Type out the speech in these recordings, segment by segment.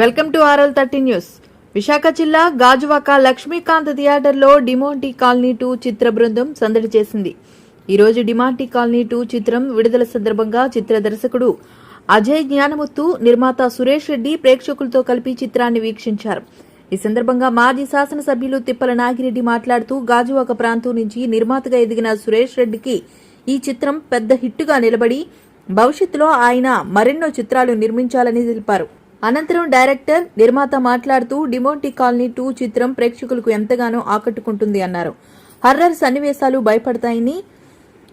Welcome to R L thirty news. Visakha జిల్లా గాజువాక లక్ష్మీకాంత్ థియేటర్లో Demonte colony two చిత్ర బృందం సందడి చేసింది. ఈ రోజు డిమాంటీ కాలనీ టూ చిత్రం విడుదల సందర్భంగా చిత్ర దర్శకుడు అజయ్ జ్ఞానముత్తు నిర్మాత సురేష్ రెడ్డి ప్రేక్షకులతో కలిపి చిత్రాన్ని వీక్షించారు. ఈ సందర్భంగా మాజీ శాసనసభ్యులు తిప్పల నాగిరెడ్డి మాట్లాడుతూ గాజువాక ప్రాంతం నుంచి నిర్మాతగా ఎదిగిన సురేష్ రెడ్డికి ఈ చిత్రం పెద్ద హిట్టుగా నిలబడి భవిష్యత్తులో ఆయన మరెన్నో చిత్రాలు నిర్మించాలని తెలిపారు. అనంతరం డైరెక్టర్ నిర్మాత మాట్లాడుతూ డిమోంటీ కాలనీ టూ చిత్రం ప్రేక్షకులకు ఎంతగానో ఆకట్టుకుంటుంది అన్నారు. హర్రర్ సన్నివేశాలు భయపడతాయని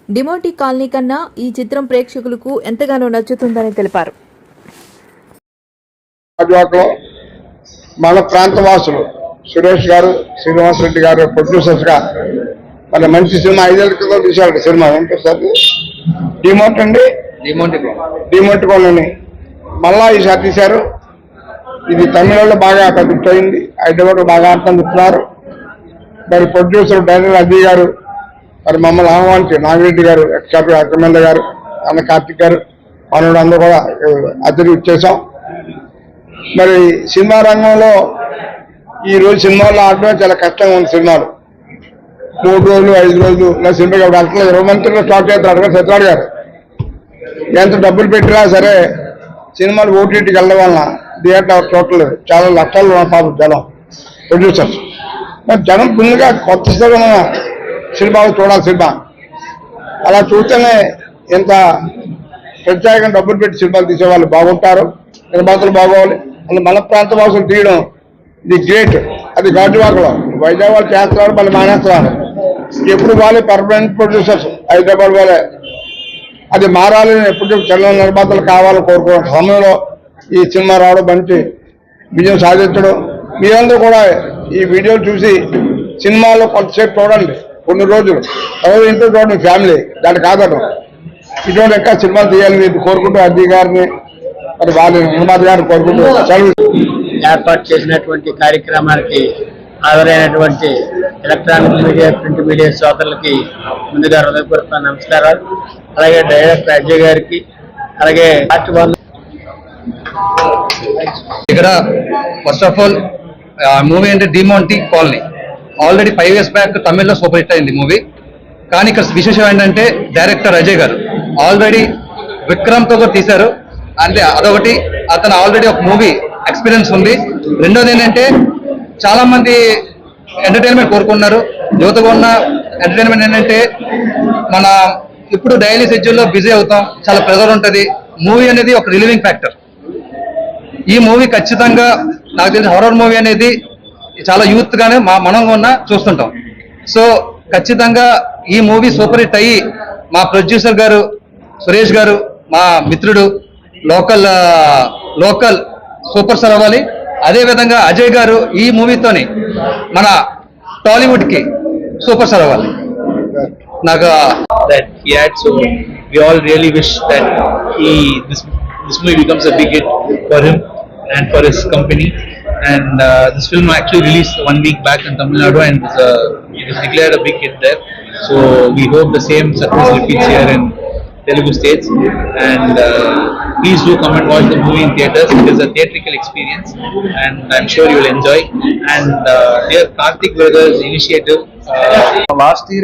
డిమోంటీ కాలనీ కన్నా ఈ చిత్రం ప్రేక్షకులకు ఎంతగానో నచ్చుతుందని తెలిపారు. మన ప్రాంత వాసులు సురేష్ గారు శ్రీనివాస్ రెడ్డి గారు ప్రొడ్యూసర్స్గా మన మంచి సినిమా ఐదేళ్ళ క్రితం తీశారు సినిమా డిమోట్ అండి? డిమోట్ మళ్ళా ఈసారి తీశారు. ఇది తమిళలో బాగా పెద్ద అయింది హైదరాబాద్ బాగా అర్థం చెప్తున్నారు మరి ప్రొడ్యూసర్ డైరెక్టర్ అజయ్ గారు మరి మమ్మల్ని ఆహ్వానించి నాగిరెడ్డి గారు ఎక్స్ఆర్ ఎమ్మెల్యే గారు అన్న కార్తిక్ గారు మనోడు అందరూ కూడా అతిథి చేశాం మరి సినిమా రంగంలో ఈ రోజు సినిమాల్లో ఆడడం చాలా కష్టంగా ఉంది సినిమాలు. మూడు రోజులు ఐదు రోజులు ఇలా సినిమా కాబట్టి అట్లా ఇరవై మంత్రులు స్టార్ట్ చేస్తారు. అడగ సత్యనారాయణ గారు. ఎంత డబ్బులు పెట్టినా సరే సినిమాలు ఓటీటీకి వెళ్ళడం వలన థియేటర్ టోటల్ చాలా లక్షలు ఉన్న పాపం జనం. ప్రొడ్యూసర్స్ మరి జనం ఫుల్గా కొత్త స్థిరమైన సినిమాలు చూడాలి సినిమా. అలా చూస్తేనే ఎంత ప్రత్యేకంగా డబ్బులు పెట్టి సినిమాలు తీసేవాళ్ళు బాగుంటారు. నిర్మాతలు బాగోవాలి. అలా మన ప్రాంత భాషలు తీయడం ఇది గ్రేట్ అది గాజువాకలో. వైజాగ్ వాళ్ళు చేస్తున్నారు మళ్ళీ మానేస్తున్నారు. ఎప్పుడు వాళ్ళే పర్మనెంట్ ప్రొడ్యూసర్స్ హైదరాబాద్ వాళ్ళే. అది మారాలని ఎప్పుడు చెల్లెల నిర్మాతలు కావాలని కోరుకున్న సమయంలో ఈ సినిమా రావడం మంచి విజయం సాధించడం. మీరందరూ కూడా ఈ వీడియోలు చూసి సినిమాలో కొంతసేపు చూడండి. కొన్ని రోజులు. ఎవరు ఇంట్లో చూడండి ఫ్యామిలీ. దాన్ని కాదను ఇటువంటి ఎక్కడ సినిమాలు తీయాలని మీరు కోరుకుంటూ అద్దీ గారిని మరి వాళ్ళ నిర్మాత గారిని కోరుకుంటూ ఏర్పాటు చేసినటువంటి కార్యక్రమానికి హాజరైనటువంటి ఎలక్ట్రానిక్ మీడియా ప్రింట్ మీడియా సోదరులకి ముందుగా హృదయపూర్వక నమస్కారాలు. అలాగే డైరెక్టర్ అజయ్ గారికి అలాగే పార్టీ వాళ్ళు ఇక్కడ ఫస్ట్ ఆఫ్ ఆల్ మూవీ అంటే Demonte colony already five years back తమిళ్ళో super hit అయింది మూవీ కానీ ఇక్కడ విశేషం ఏంటంటే డైరెక్టర్ అజయ్ గారు. ఆల్రెడీ విక్రమ్తో కూడా తీశారు. అంటే అదొకటి. అతను ఆల్రెడీ ఒక మూవీ ఎక్స్పీరియన్స్ ఉంది. రెండోది ఏంటంటే చాలా మంది ఎంటర్టైన్మెంట్ కోరుకున్నారు యువతగా ఉన్న ఎంటర్టైన్మెంట్ ఏంటంటే మన ఇప్పుడు డైలీ షెడ్యూల్లో బిజీ అవుతాం. చాలా ప్రెజర్ ఉంటుంది. మూవీ అనేది ఒక రిలీవింగ్ ఫ్యాక్టర్ ఈ మూవీ ఖచ్చితంగా నాకు తెలిసి హర్రర్ మూవీ అనేది చాలా యూత్ గానే మా మనం ఉన్న చూస్తుంటాం. సో ఖచ్చితంగా ఈ మూవీ సూపర్ హిట్ అయ్యి మా ప్రొడ్యూసర్ గారు సురేష్ గారు మా మిత్రుడు లోకల్ లోకల్ సూపర్ స్టార్ అవ్వాలి. అదే విధంగా అజయ్ గారు ఈ మూవీతోని మన టాలీవుడ్కి సూపర్ స్టార్ అవ్వాలి. నాకు that he had. So we all really wish that he this this movie becomes a big hit for him. and for his company. And uh, this film actually released one week back in Tamil Nadu and was, uh, it was declared a big hit there. So we hope the same success repeats here in Telugu states. And uh, please do come and watch the movie in theaters. It is a theatrical experience, and I'm sure you'll enjoy. And uh, dear Karthik Brothers initiative. Uh, last year,